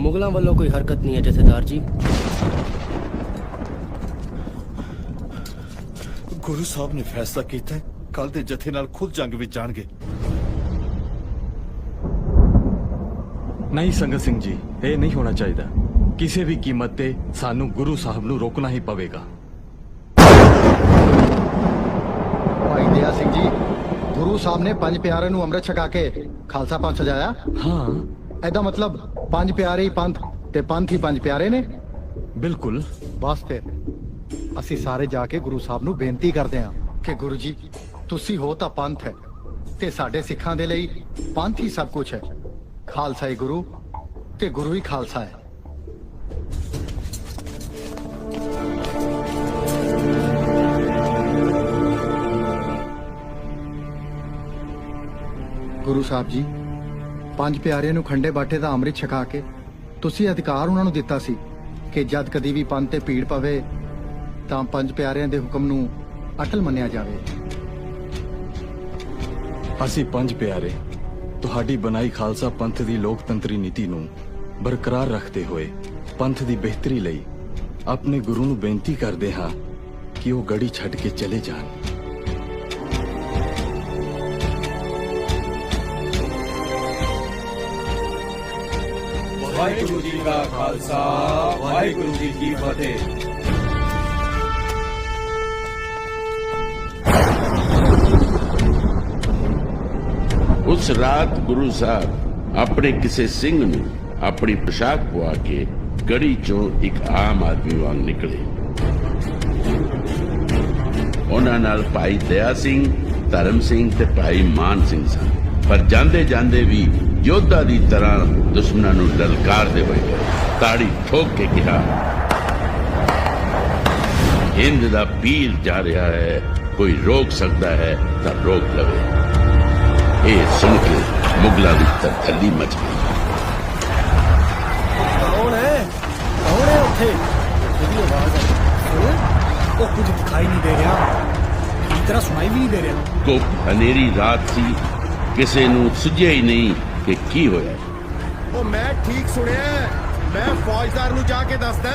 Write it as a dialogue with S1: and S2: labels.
S1: ਮੁਗਲਾਂ ਵੱਲੋਂ ਕੋਈ ਹਰਕਤ ਨਹੀਂ ਹੈ ਜਥੇਦਾਰ ਜੀ।
S2: ਗੁਰੂ ਸਾਹਿਬ ਨੇ ਫੈਸਲਾ ਕੀਤਾ ਹੈ ਕੱਲ ਦੇ ਜਥੇ ਨਾਲ ਖੁਦ ਜੰਗ ਵਿੱਚ ਜਾਣਗੇ।
S3: ਨਹੀਂ ਸੰਗਤ ਸਿੰਘ ਜੀ ਇਹ ਨਹੀਂ ਹੋਣਾ ਚਾਹੀਦਾ। ਕਿਸੇ ਵੀ ਕੀਮਤ ਤੇ ਸਾਨੂੰ ਗੁਰੂ ਸਾਹਿਬ ਨੂੰ ਰੋਕਣਾ ਹੀ ਪਵੇਗਾ।
S4: ਭਾਈ ਦਇਆ ਸਿੰਘ ਜੀ ਗੁਰੂ ਸਾਹਿਬ ਨੇ ਪੰਜ ਪਿਆਰਿਆਂ ਨੂੰ ਅੰਮ੍ਰਿਤ ਛਕਾ ਕੇ ਖਾਲਸਾ ਪੰਥ ਸਜਾਇਆ?
S3: ਹਾਂ।
S4: ਇਹਦਾ ਮਤਲਬ ਪੰਜ ਪਿਆਰੇ ਹੀ ਪੰਥ ਤੇ ਪੰਥ ਹੀ ਪੰਜ ਪਿਆਰੇ ਨੇ?
S3: ਬਿਲਕੁਲ।
S4: ਬਸ ਫਿਰ। ਅਸੀਂ ਸਾਰੇ ਜਾ ਕੇ ਗੁਰੂ ਸਾਹਿਬ ਨੂੰ ਬੇਨਤੀ ਕਰਦੇ ਹਾਂ ਕਿ ਗੁਰੂ ਜੀ ਤੁਸੀਂ ਹੋ ਤਾਂ ਪੰਥ ਹੈ ਤੇ ਸਾਡੇ ਸਿੱਖਾਂ ਦੇ ਲਈ ਪੰਥ ਹੀ ਸਭ ਕੁਝ ਹੈ। ਖਾਲਸਾ ਹੀ ਗੁਰੂ ਤੇ ਗੁਰੂ ਹੀ ਖਾਲਸਾ ਹੈ। ਗੁਰੂ ਸਾਹਿਬ ਜੀ ਪੰਜ ਪਿਆਰਿਆਂ ਨੂੰ ਖੰਡੇ ਬਾਟੇ ਦਾ ਅੰਮ੍ਰਿਤ ਛਕਾ ਕੇ ਤੁਸੀਂ ਅਧਿਕਾਰ ਉਹਨਾਂ ਨੂੰ ਦਿੱਤਾ ਸੀ ਕਿ ਜਦ ਕਦੀ ਵੀ ਪੰਨ ਤੇ ਪੀੜ ਪਵੇ ਤਾਂ ਪੰਜ ਪਿਆਰਿਆਂ ਦੇ ਹੁਕਮ ਨੂੰ ਅਟਲ ਮੰਨਿਆ ਜਾਵੇ।
S3: ਅਸੀਂ ਪੰਜ ਪਿਆਰੇ, ਤੁਹਾਡੀ ਬਣਾਈ ਖਾਲਸਾ ਪੰਥ ਦੀ ਲੋਕਤੰਤਰੀ ਨੀਤੀ ਨੂੰ ਬਰਕਰਾਰ ਰੱਖਦੇ ਹੋਏ ਪੰਥ ਦੀ ਬਿਹਤਰੀ ਲਈ ਆਪਣੇ ਗੁਰੂ ਨੂੰ ਬੇਨਤੀ ਕਰਦੇ ਹਾਂ ਕਿ ਉਹ ਗੜੀ ਛੱਡ ਕੇ ਚਲੇ ਜਾਣ।
S5: ਵਾਹਿਗੁਰੂ ਜੀ ਕਾ ਖਾਲਸਾ ਵਾਹਿਗੁਰੂ ਜੀ ਕੀ ਫਤਿਹ
S6: ਉਸ ਰਾਤ ਗੁਰੂ ਸਾਹਿਬ ਆਪਣੇ ਕਿਸੇ ਸਿੰਘ ਨੂੰ ਆਪਣੀ ਪੋਸ਼ਾਕ ਪਵਾ ਕੇ ਗੜੀ ਚੋਂ ਇੱਕ ਆਮ ਆਦਮੀ ਵਾਂਗ ਨਿਕਲੇ ਉਹਨਾਂ ਨਾਲ ਭਾਈ ਦਇਆ ਸਿੰਘ ਧਰਮ ਸਿੰਘ ਤੇ ਭਾਈ ਮਾਨ ਸਿੰਘ ਸਨ ਪਰ ਜਾਂਦੇ ਜਾਂਦੇ ਵੀ ਯੋਧਾ ਦੀ ਤਰ੍ਹਾਂ ਦੁਸ਼ਮਣਾਂ ਨੂੰ ਲਲਕਾਰਦੇ ਹੋਏ ਤਾੜੀ ਠੋਕ ਕੇ ਕਿਹਾ ਹਿੰਦ ਦਾ ਪੀਰ ਜਾ ਰਿਹਾ ਹੈ ਕੋਈ ਰੋਕ ਸਕਦਾ ਹੈ ਤਾਂ ਰੋਕ ਲਵੇ। ਇਹ ਸੁਣ ਕੇ ਮੁਗਲਾਂ ਦੀ ਤਰਥੱਲੀ ਮਚ ਗਈ।
S1: ਕੌਣ ਹੈ? ਕੌਣ ਹੈ ਉੱਥੇ? ਉਹਦੀ ਆਵਾਜ਼ ਆਈ
S7: ਉਹ ਕੁਝ ਦਿਖਾਈ ਨਹੀਂ ਦੇ ਰਿਹਾ। ਪੂਰੀ ਤਰ੍ਹਾਂ ਸੁਣਾਈ ਵੀ ਨਹੀਂ ਦੇ ਰਿਹਾ?
S6: ਧੁੱਪ ਹਨੇਰੀ ਰਾਤ ਸੀ। ਕਿਸੇ ਨੂੰ ਸੁਝਿਆ ਹੀ ਨਹੀਂ ਕਿ ਕੀ ਹੋਇਆ
S8: ਉਹ ਮੈਂ ਠੀਕ ਸੁਣਿਆ ਹੈ। ਮੈਂ ਫੌਜਦਾਰ ਨੂੰ ਜਾ ਕੇ ਦੱਸਦਾ